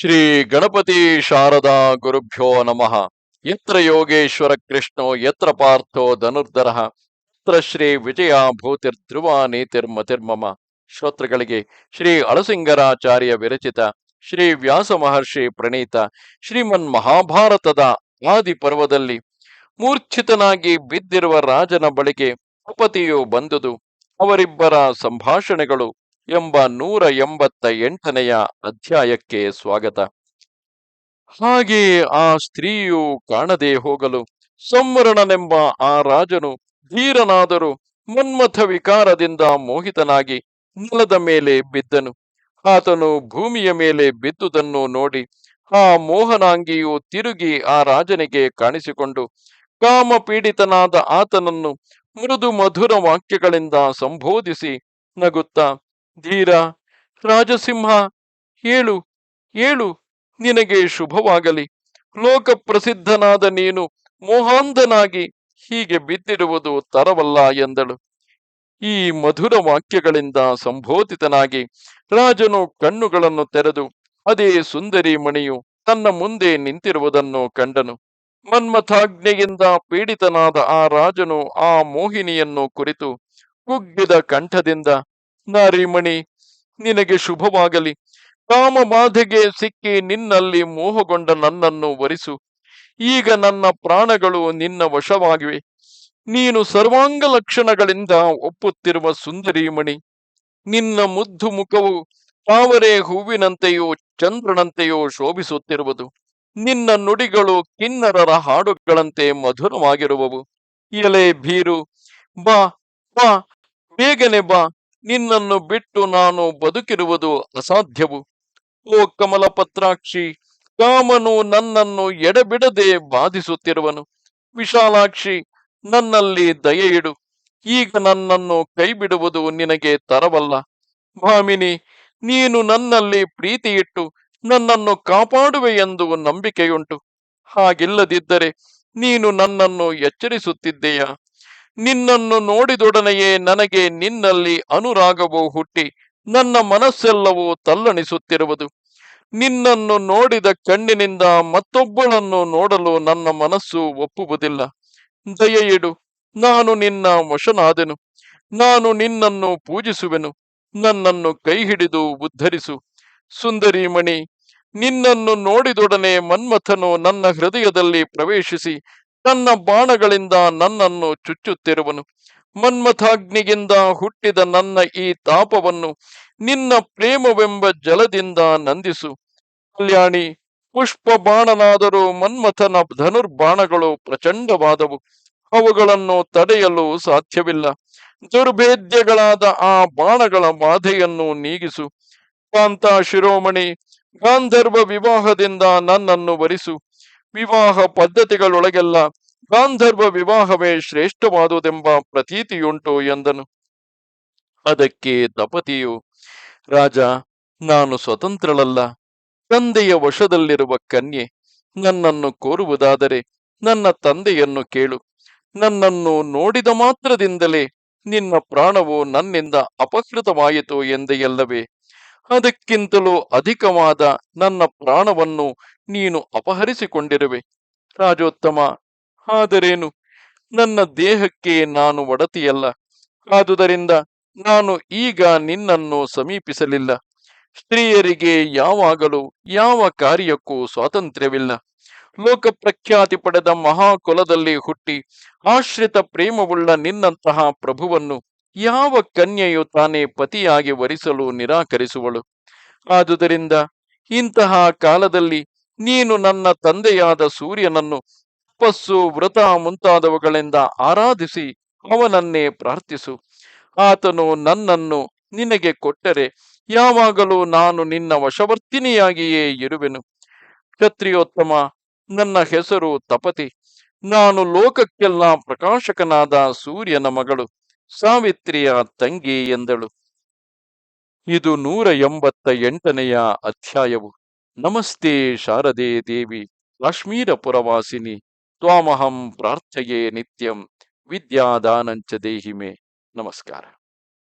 ಶ್ರೀ ಗಣಪತಿ ಶಾರದಾ ಗುರುಭ್ಯೋ ನಮಃ. ಯತ್ರ ಯೋಗೇಶ್ವರ ಕೃಷ್ಣೋ, ಯತ್ರ ಪಾರ್ಥೋ ಧನುರ್ಧರ. ಯತ್ರ ಶ್ರೀ ವಿಜಯ ಭೂತಿರ್ಧ್ರುವ ನೀತಿರ್ಮತಿರ್ಮಮ ಶ್ರೋತೃಗಳಿಗೆ ಶ್ರೀ ಅಳಸಿಂಗರಾಚಾರ್ಯ ವಿರಚಿತ, ಶ್ರೀ ವ್ಯಾಸ ಮಹರ್ಷಿ ಪ್ರಣೀತ, ಶ್ರೀಮನ್ ಮಹಾಭಾರತದ ಆದಿ ಪರ್ವದಲ್ಲಿ ಮೂರ್ಛಿತನಾಗಿ ಬಿದ್ದಿರುವ ರಾಜನ ಬಳಿಗೆ ಉಪತಿಯು ಬಂದುದು. ಅವರಿಬ್ಬರ ಸಂಭಾಷಣೆಗಳು ಎಂಬ ನೂರ ಎಂಬತ್ತ ಎಂಟನೆಯ ಅಧ್ಯಾಯಕ್ಕೆ ಸ್ವಾಗತ. ಹಾಗೆ ಆ ಸ್ತ್ರೀಯು ಕಾಣದೆ ಹೋಗಲು ಸಂವರಣನೆಂಬ ಆ ರಾಜನು ಧೀರನಾದರೂ ಮನ್ಮಥ ವಿಕಾರದಿಂದ ಮೋಹಿತನಾಗಿ ನೆಲದ ಮೇಲೆ ಬಿದ್ದನು. ಆತನು ಭೂಮಿಯ ಮೇಲೆ ಬಿದ್ದುದನ್ನು ನೋಡಿ ಆ ಮೋಹನಾಂಗಿಯು ತಿರುಗಿ ಆ ರಾಜನಿಗೆ ಕಾಣಿಸಿಕೊಂಡು ಕಾಮ ಪೀಡಿತನಾದ ಆತನನ್ನು ಮೃದು ಮಧುರ ವಾಕ್ಯಗಳಿಂದ ಸಂಬೋಧಿಸಿ ನಗುತ್ತಾ ಧೀರ ರಾಜಸಿಂಹ, ಏಳು ಏಳು, ನಿನಗೆ ಶುಭವಾಗಲಿ. ಲೋಕ ಪ್ರಸಿದ್ಧನಾದ ನೀನು ಮೋಹಾಂಧನಾಗಿ ಹೀಗೆ ಬಿದ್ದಿರುವುದು ತರವಲ್ಲ ಎಂದಳು. ಈ ಮಧುರ ವಾಕ್ಯಗಳಿಂದ ಸಂಬೋಧಿತನಾಗಿ ರಾಜನು ಕಣ್ಣುಗಳನ್ನು ತೆರೆದು, ಅದೇ ಸುಂದರಿ ಮಣಿಯು ತನ್ನ ಮುಂದೆ ನಿಂತಿರುವುದನ್ನು ಕಂಡನು. ಮನ್ಮಥಾಜ್ಞೆಯಿಂದ ಪೀಡಿತನಾದ ಆ ರಾಜನು ಆ ಮೋಹಿನಿಯನ್ನು ಕುರಿತು ಕುಗ್ಗಿದ ಕಂಠದಿಂದ ನಾರಿಮಣಿ, ನಿನಗೆ ಶುಭವಾಗಲಿ. ಕಾಮ ಬಾಧೆಗೆ ಸಿಕ್ಕಿ ನಿನ್ನಲ್ಲಿ ಮೋಹಗೊಂಡ ನನ್ನನ್ನು ವರಿಸು. ಈಗ ನನ್ನ ಪ್ರಾಣಗಳು ನಿನ್ನ ವಶವಾಗಿವೆ. ನೀನು ಸರ್ವಾಂಗ ಲಕ್ಷಣಗಳಿಂದ ಒಪ್ಪುತ್ತಿರುವ ಸುಂದರಿಮಣಿ. ನಿನ್ನ ಮುದ್ದು ಮುಖವು ತಾವರೆ ಹೂವಿನಂತೆಯೋ ಚಂದ್ರನಂತೆಯೋ ಶೋಭಿಸುತ್ತಿರುವುದು. ನಿನ್ನ ನುಡಿಗಳು ಕಿನ್ನರರ ಹಾಡುಗಳಂತೆ ಮಧುರವಾಗಿರುವವು. ಎಲೆ ಭೀರು, ಬಾ ಬಾ, ಬೇಗನೆ ಬಾ. ನಿನ್ನನ್ನು ಬಿಟ್ಟು ನಾನು ಬದುಕಿರುವುದು ಅಸಾಧ್ಯವು. ಓ ಕಮಲ ಪತ್ರಾಕ್ಷಿ ಕಾಮನು ನನ್ನನ್ನು ಎಡೆಬಿಡದೆ ಬಾಧಿಸುತ್ತಿರುವನು. ವಿಶಾಲಾಕ್ಷಿ, ನನ್ನಲ್ಲಿ ದಯೆ ಇಡು ಈಗ ನನ್ನನ್ನು ಕೈಬಿಡುವುದು ನಿನಗೆ ತರವಲ್ಲ. ಭಾಮಿನಿ, ನೀನು ನನ್ನಲ್ಲಿ ಪ್ರೀತಿ ಇಟ್ಟು ನನ್ನನ್ನು ಕಾಪಾಡುವೆ ಎಂದು ನಂಬಿಕೆಯುಂಟು. ಹಾಗಿಲ್ಲದಿದ್ದರೆ ನೀನು ನನ್ನನ್ನು ಎಚ್ಚರಿಸುತ್ತಿದ್ದೀಯಾ? ನಿನ್ನನ್ನು ನೋಡಿದೊಡನೆಯೇ ನನಗೆ ನಿನ್ನಲ್ಲಿ ಅನುರಾಗವೂ ಹುಟ್ಟಿ, ನನ್ನ ಮನಸ್ಸೆಲ್ಲವೂ ತಲ್ಲಣಿಸುತ್ತಿರುವುದು. ನಿನ್ನನ್ನು ನೋಡಿದ ಕಣ್ಣಿನಿಂದ ಮತ್ತೊಬ್ಬಳನ್ನು ನೋಡಲು ನನ್ನ ಮನಸ್ಸು ಒಪ್ಪುವುದಿಲ್ಲ. ದಯೆಯಿಡು, ನಾನು ನಿನ್ನ ವಶನಾದೆನು. ನಾನು ನಿನ್ನನ್ನು ಪೂಜಿಸುವೆನು. ನನ್ನನ್ನು ಕೈ ಹಿಡಿದು ಉದ್ಧರಿಸು. ಸುಂದರಿಮಣಿ, ನಿನ್ನನ್ನು ನೋಡಿದೊಡನೆ ಮನ್ಮಥನು ನನ್ನ ಹೃದಯದಲ್ಲಿ ಪ್ರವೇಶಿಸಿ ತನ್ನ ಬಾಣಗಳಿಂದ ನನ್ನನ್ನು ಚುಚ್ಚುತ್ತಿರುವನು. ಮನ್ಮಥಾಗ್ನಿಗಿಂದ ಹುಟ್ಟಿದ ನನ್ನ ಈ ತಾಪವನ್ನು ನಿನ್ನ ಪ್ರೇಮವೆಂಬ ಜಲದಿಂದ ನಂದಿಸು. ಕಲ್ಯಾಣಿ ಪುಷ್ಪ ಬಾಣನಾದರೂ ಮನ್ಮಥನ ಧನುರ್ಬಾಣಗಳು ಪ್ರಚಂಡವಾದವು. ಅವುಗಳನ್ನು ತಡೆಯಲು ಸಾಧ್ಯವಿಲ್ಲ. ದುರ್ಭೇದ್ಯಗಳಾದ ಆ ಬಾಣಗಳ ಬಾಧೆಯನ್ನು ನೀಗಿಸು. ಕಾಂತ ಶಿರೋಮಣಿ, ಗಾಂಧರ್ವ ವಿವಾಹದಿಂದ ನನ್ನನ್ನು ವರಿಸು. ವಿವಾಹ ಪದ್ಧತಿಗಳೊಳಗೆಲ್ಲ ಗಾಂಧರ್ವ ವಿವಾಹವೇ ಶ್ರೇಷ್ಠವಾದುದೆಂಬ ಪ್ರತೀತಿಯುಂಟು ಎಂದನು. ಅದಕ್ಕೆ ದಪತಿಯು, ರಾಜ, ನಾನು ಸ್ವತಂತ್ರಳಲ್ಲ. ತಂದೆಯ ವಶದಲ್ಲಿರುವ ಕನ್ಯೆ, ನನ್ನನ್ನು ಕೋರುವುದಾದರೆ ನನ್ನ ತಂದೆಯನ್ನು ಕೇಳು. ನನ್ನನ್ನು ನೋಡಿದ ಮಾತ್ರದಿಂದಲೇ ನಿನ್ನ ಪ್ರಾಣವು ನನ್ನಿಂದ ಅಪಕೃತವಾಯಿತು ಎಂದೆಯಲ್ಲವೇ? ಅದಕ್ಕಿಂತಲೂ ಅಧಿಕವಾದ ನನ್ನ ಪ್ರಾಣವನ್ನು ನೀನು ಅಪಹರಿಸಿಕೊಂಡಿರುವೆ. ರಾಜೋತ್ತಮ ಆದರೇನು ನನ್ನ ದೇಹಕ್ಕೆ ನಾನು ಒಡತಿಯಲ್ಲ. ಆದುದರಿಂದ ನಾನು ಈಗ ನಿನ್ನನ್ನು ಸಮೀಪಿಸಲಿಲ್ಲ. ಸ್ತ್ರೀಯರಿಗೆ ಯಾವಾಗಲೂ ಯಾವ ಕಾರ್ಯಕ್ಕೂ ಸ್ವಾತಂತ್ರ್ಯವಿಲ್ಲ. ಲೋಕ ಪ್ರಖ್ಯಾತಿ ಪಡೆದ ಮಹಾಕುಲದಲ್ಲಿ ಹುಟ್ಟಿ ಆಶ್ರಿತ ಪ್ರೇಮವುಳ್ಳ ನಿನ್ನಂತಹ ಪ್ರಭುವನ್ನು ಯಾವ ಕನ್ಯೆಯು ತಾನೇ ಪತಿಯಾಗಿ ವರಿಸಲು ನಿರಾಕರಿಸುವಳು? ಆದುದರಿಂದ ಇಂತಹ ಕಾಲದಲ್ಲಿ ನೀನು ನನ್ನ ತಂದೆಯಾದ ಸೂರ್ಯನನ್ನು ತಪಸ್ಸು ವ್ರತ ಮುಂತಾದವುಗಳಿಂದ ಆರಾಧಿಸಿ ಅವನನ್ನೇ ಪ್ರಾರ್ಥಿಸು. ಆತನು ನನ್ನನ್ನು ನಿನಗೆ ಕೊಟ್ಟರೆ ಯಾವಾಗಲೂ ನಾನು ನಿನ್ನ ವಶವರ್ತಿನಿಯಾಗಿಯೇ ಇರುವೆನು. ಕ್ಷತ್ರಿಯೋತ್ತಮ, ನನ್ನ ಹೆಸರು ತಪತಿ. ನಾನು ಲೋಕಕ್ಕೆಲ್ಲ ಪ್ರಕಾಶಕನಾದ ಸೂರ್ಯನ ಮಗಳು. ಸಾವಿತ್ರಿಯ ತಂಗಿ ಎಂದಳು. ಇದು ನೂರ ಎಂಬತ್ತ ಎಂಟನೆಯ ಅಧ್ಯಾಯವು. ನಮಸ್ತೆ ಶಾರದೆ ದೇವಿ ಕಾಶ್ಮೀರ ಪುರವಾಸಿನಿ ತ್ವಾಮಹಂ ಪ್ರಾರ್ಥೆಯೇ ನಿತ್ಯಂ, ವಿದ್ಯಾದಾನಂಚ ದೇಹಿಮೆ. ನಮಸ್ಕಾರ.